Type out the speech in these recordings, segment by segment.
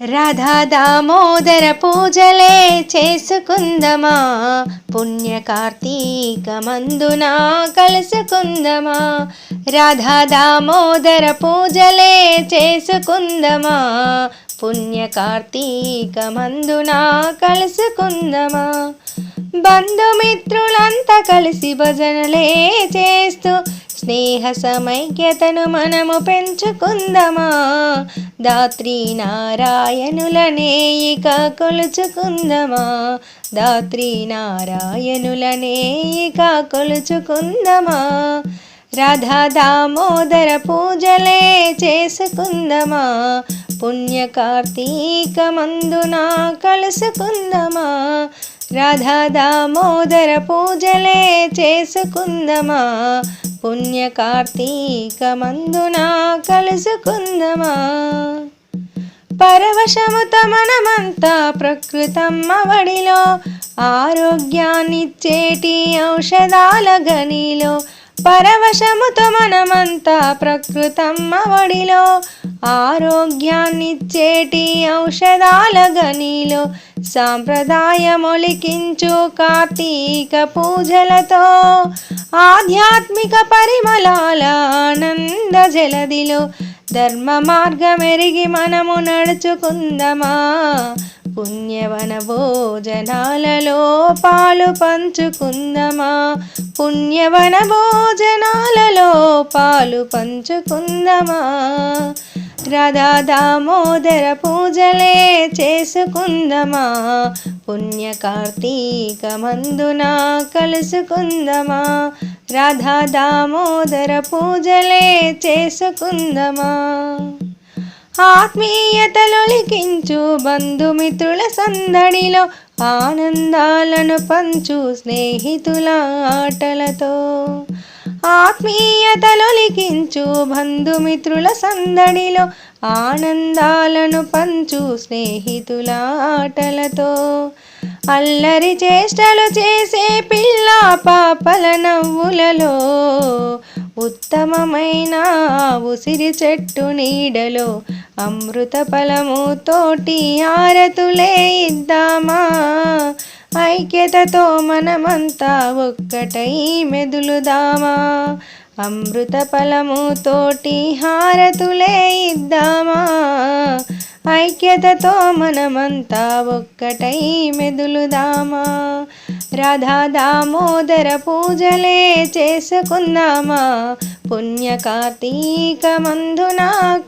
రాధా దామోదర పూజలే చేసుకుందమా? పుణ్య కార్తీక మందున కలుసుకుందమా? రాధా దామోదర పూజలే చేసుకుందమా? పుణ్య కార్తీక మందున కలుసుకుందమా? బంధుమిత్రులంతా కలిసి భజనలే చేస్తూ స్నేహ సమైక్యతను మనము పెంచుకుందమా? దాత్రి నారాయణులనే ఇక కొలుచుకుందమా? దాత్రి నారాయణులనే ఇక కొలుచుకుందమా? రాధా దామోదర పూజలే చేసుకుందమా? పుణ్య కార్తీక మందున కలుసుకుందమా? రాధా దామోదర పూజలే చేసుకుందమా? పుణ్య కార్తీక మందున కలుసుకుందమా? పరవశముత మనమంతా ప్రకృతమ్మ వడిలో ఆరోగ్యాన్నిచ్చేటి ఔషధాల గనిలో పరవశముతో మనమంతా ప్రకృతమ్మ వడిలో ఆరోగ్యాన్నిచ్చేటి ఔషధాల గనిలో సాంప్రదాయమొలికించు కార్తీక పూజలతో ఆధ్యాత్మిక పరిమళాల ఆనంద జలదిలో ధర్మ మార్గమెరిగి మనము నడుచుకుందమా? పుణ్యవన భోజనాలలో పాలు పంచుకుందమా పుణ్యవన భోజనాలలో పాలు పంచుకుందమా రాధా దామోదర పూజలే చేసుకుందమా? పుణ్య కార్తీక మందున కలుసుకుందమా? రాధా దామోదర పూజలే చేసుకుందమా? ఆత్మీయతలొలికించు బంధుమిత్రుల సందడిలో ఆనందాలను పంచు స్నేహితుల ఆటలతో. ఆత్మీయతలొలికించు బంధుమిత్రుల సందడిలో ఆనందాలను పంచు స్నేహితుల ఆటలతో. అల్లరి చేష్టలు చేసే పిల్ల పాపల నవ్వులలో ఉత్తమమైన ఉసిరి చెట్టు నీడలో అమృత ఫలము తోటి ఆరతులే ఇద్దామా? ఐక్యతతో మనమంతా ఒక్కటై మెదులుదామా? అమృత ఫలము తోటి హారతులే ఇద్దామా? ఐక్యతతో మనమంతా ఒక్కటై మెదులుదామా? రాధా దామోదర పూజలే చేసుకుందామా? పుణ్య కార్తీక మందున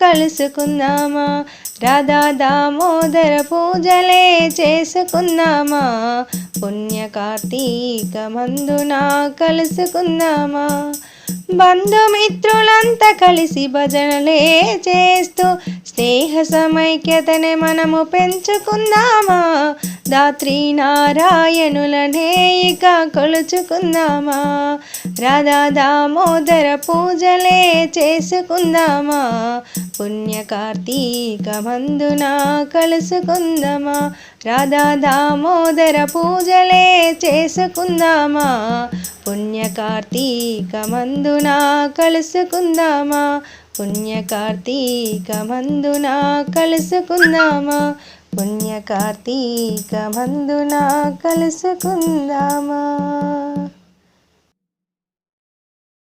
కలుసుకుందామా? రాధా దామోదర పూజలే చేసుకుందామా? పుణ్య కార్తీక మందున కలుసుకుందామా బంధుమిత్రులంతా కలిసి భజనలే చేస్తూ స్నేహ సమైక్యతనే మనము పెంచుకుందామా? దాత్రి నారాయణులనే ఇక కొలుచుకుందామా? రాధా దామోదర పూజలే చేసుకుందామా? పుణ్యకార్తీక మందున కలుసుకుందామా? రాధా దామోదర పూజలే చేసుకుందామా? పుణ్యకార్తీక మందున కలుసుకుందామా? పుణ్యకార్తీక మందున కలుసుకుందామా? పుణ్యకార్తీక మందున కలుసుకుందామా?